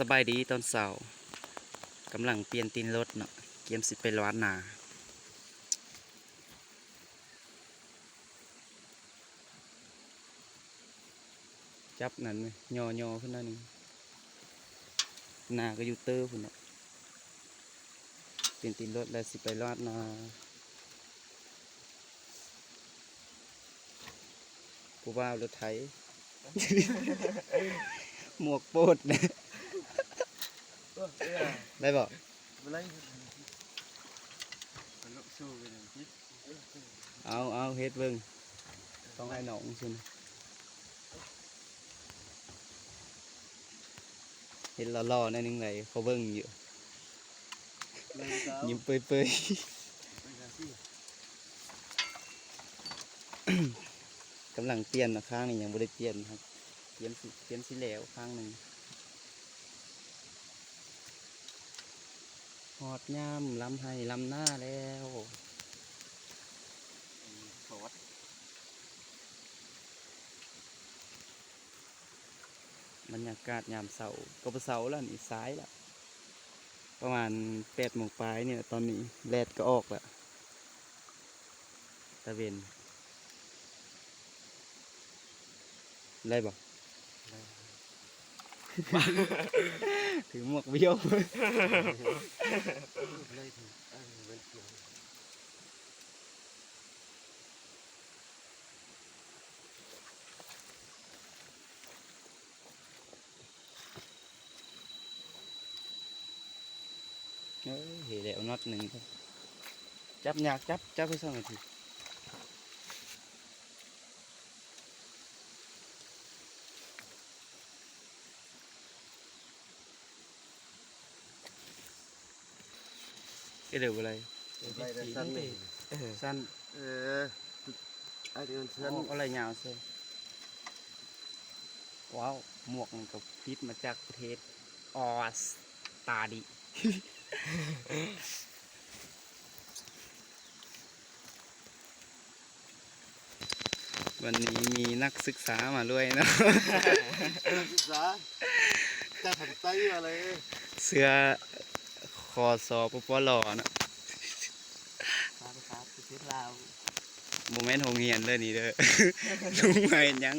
สบายดีตอนเสาร์กำลังเปลี่ยนตีนรถเนาะเกมสิไปร้านนาจับนั่นไหมยอยอขึ้นน้าหนึ่งหนาก็อยู่เตอร์พุ่นเนาะเปลี่ยนตีนรถแล้วสิไปร้านนากูว่ารถไถหมวกโปดนะ ได้บอกไม่ไรมันลุกสู้กันอย่างที่เอาเอาเฮ็ดเบิ่งต้องให้หนองซุนเห็นหล่อๆหนั่นนึงเลยเขาเบิ่งอยู่เลยเจ้ายิ้มเปยไปกันสิๆกำลังเปลี่ยนนะข้างนี้ยังบ่ได้เปลี่ยนครับเปลี่ยนสิเปลี่ยนสิแล้วข้างหนึ่ง หอดย่ำลำให้ลำหน้าแล้วสดบรรยากาศยามเสาร์ก็ไปเสาร์แล้วนี่ซ้ายแล้วประมาณแปดโมงปลายเนี่ยตอนนี้แดดก็ออกแล้วตะเวนได้บอก ถือหมวกเบี้ยวเลยถึงเออเว้นเสียงเอ้ยเห็นแล้วน็อตหนึ่งครับจับยากจับจับไปสองนาที เดี๋ยวอะไรไปแต่สั้นเลยสั้นเออไอเดือนสั้นอาอะไรยาวเสียว้าวหมวกมันกับพิษมาจากประเทศออสตาดิวันนี้มีนักศึกษามาด้วยเนอะศึกษาจะทำไตอะไรเสื้อ คอสอปปลอนอะครับครับประเทศลาวโมเมนต์โงเรียนเลยนี่เด้อลุงมาเห็นยัง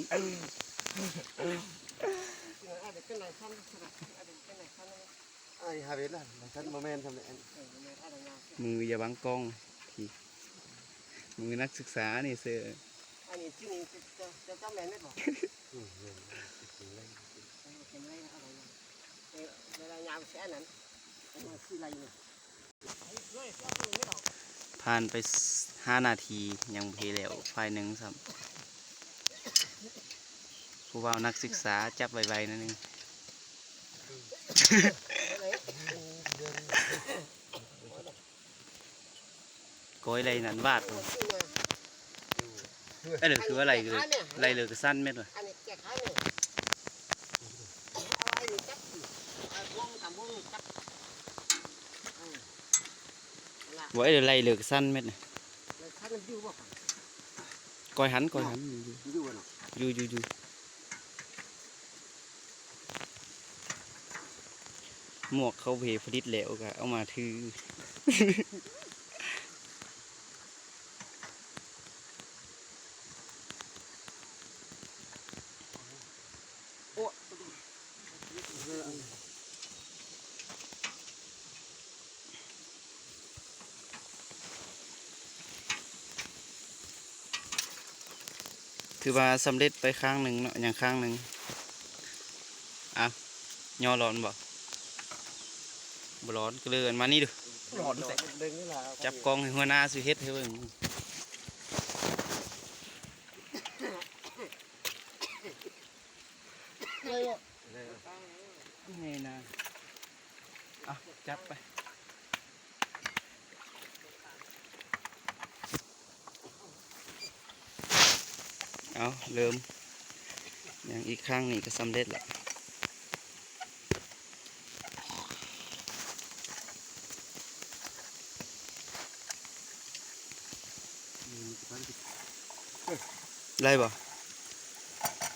ไอ้ฮาเวสล่ะสั้นโมเมนต์ทำไมมืออย่าบังกล้องทีมือนักศึกษานี่เสื้ออันนี้ชื่อนี้จะจะจำแม่นได้บอกเป็นไรอะไรนะเวลายามแค่นั้นมันคืออะไรเนี่ยด้วยก็คือไม่หรอก ผ่านไปห้านาทียังเพแล้วไฟหนึ่งซ้ำผู้ว่านักศึกษาจับไวๆนั่นเองโกยอะไรนั่นวาดตัวเอ้ยเดี๋ยวคืออะไรคืออะไรเหลือคือสั้นเม็ดวะอันนี้แจกให้เนี่ยเอา ไอ้นี่จับเอาวงกับวงจับละว่าเอ้ยเดี๋ยวอะไรเหลือคือสั้นเม็ดน่ะแล้วท่านมันอยู่บ่ครับก้อยหันก้อยหันอยู่เนาะอยู่อยู่อยู่หมวกเขาเพผลิตแล้วก็เอามาถือโอ้ ถือว่าสำเร็จไปข้างหนึ่งเนาะอย่างข้างหนึ่งอะย่อร้อนบ่บ่ร้อนก็เลยกันมานี่ดูหลอดแต่ดึงนี่แหละจับกล้องให้หัวหน้าสิเฮ็ดให้เบิ่งนี่นะอะจับไป เอาเริ่มอย่างอีกข้างนี่ก็สำเร็จละไรบ่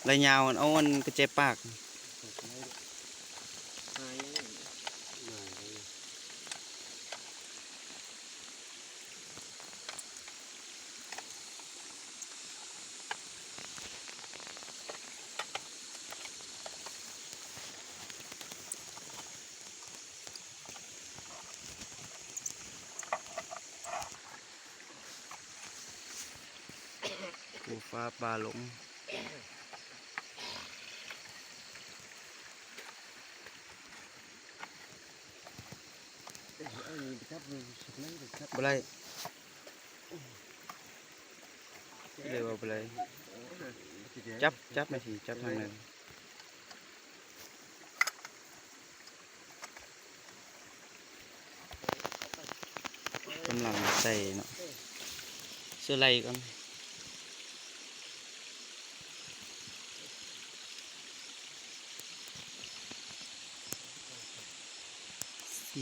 ไรยาวอันเอาอันกระเจ็บปาก หาย ฟ้าปลาหลงบมันสุดนั่นเรับบ่ไรเลยว่าบ่ไรจับจับไม่สิจับทางนั้นกำลังใส่เนาะเสื้อไหลก่อน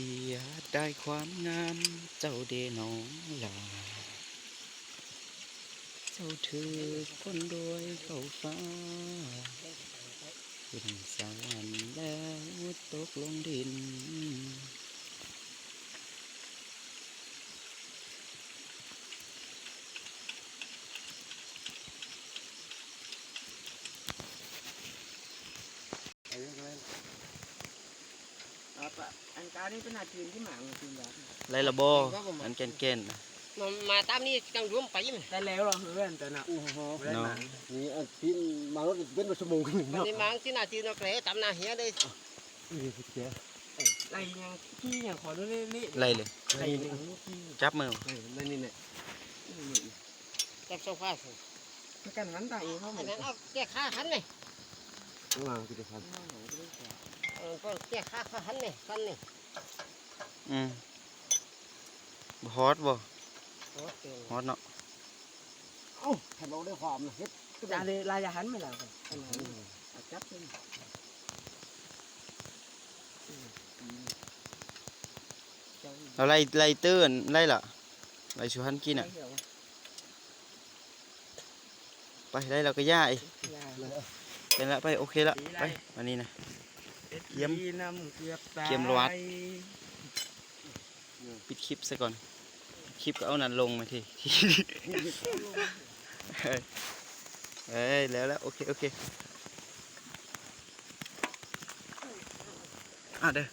เสียได้ความงามเจ้าเดน้องลา เจ้าถือคนรวยเข้าฟ้าขึ้นสวรรค์แล้วตกลงดิน ไอ้ยังไง อันการนี้เป็นอาชีพที่หมางจริงๆแล้วไรละบออันแก่นแก่นๆน่ะมันมาตามนี้กังรวมไปมั้ยได้แล้วเหรอเพื่อนแต่น่ะโอ้โหเนาะนี่อันที่มารถเป็นมาชั่วโมงนึงมันเนาะนี่มังที่นาทีเราแกล้ตามนาเฮียได้นี่คือเจ้าไรยังขี้ยังขอดูเละไรเลยๆไรยังขี้จับมือนั่นนี่เนี่ยจับโซฟาสิกันนั้นได้เขาอันนั้นเอาแก้ขาหันเลยระหว่างกิจกรรมเออก็แก้ขาขาหันเลยสั้นนี่ อืมบ่ฮอตบ่โอ้เก่งฮอตเนาะเอ้าถ้าเราได้ความนะเฮ็ดก็จะได้เลยลายหันไม่ล่ะอันนั้นจับเลยเราไล่ไล่เตื้อนไล่ล่ะไล่ชูหันกินอะไปไล่เราก็ย่าอีกเป็นละไปโอเคละไปวันนี้นะ เยี่ยมเยี่ยมรวัดปิดคลิปซะก่อน คลิปก็เอานั้นลงมาทีเฮ้ยเอ้ยแล้วแล้วโอเคโอเคอะเด้อ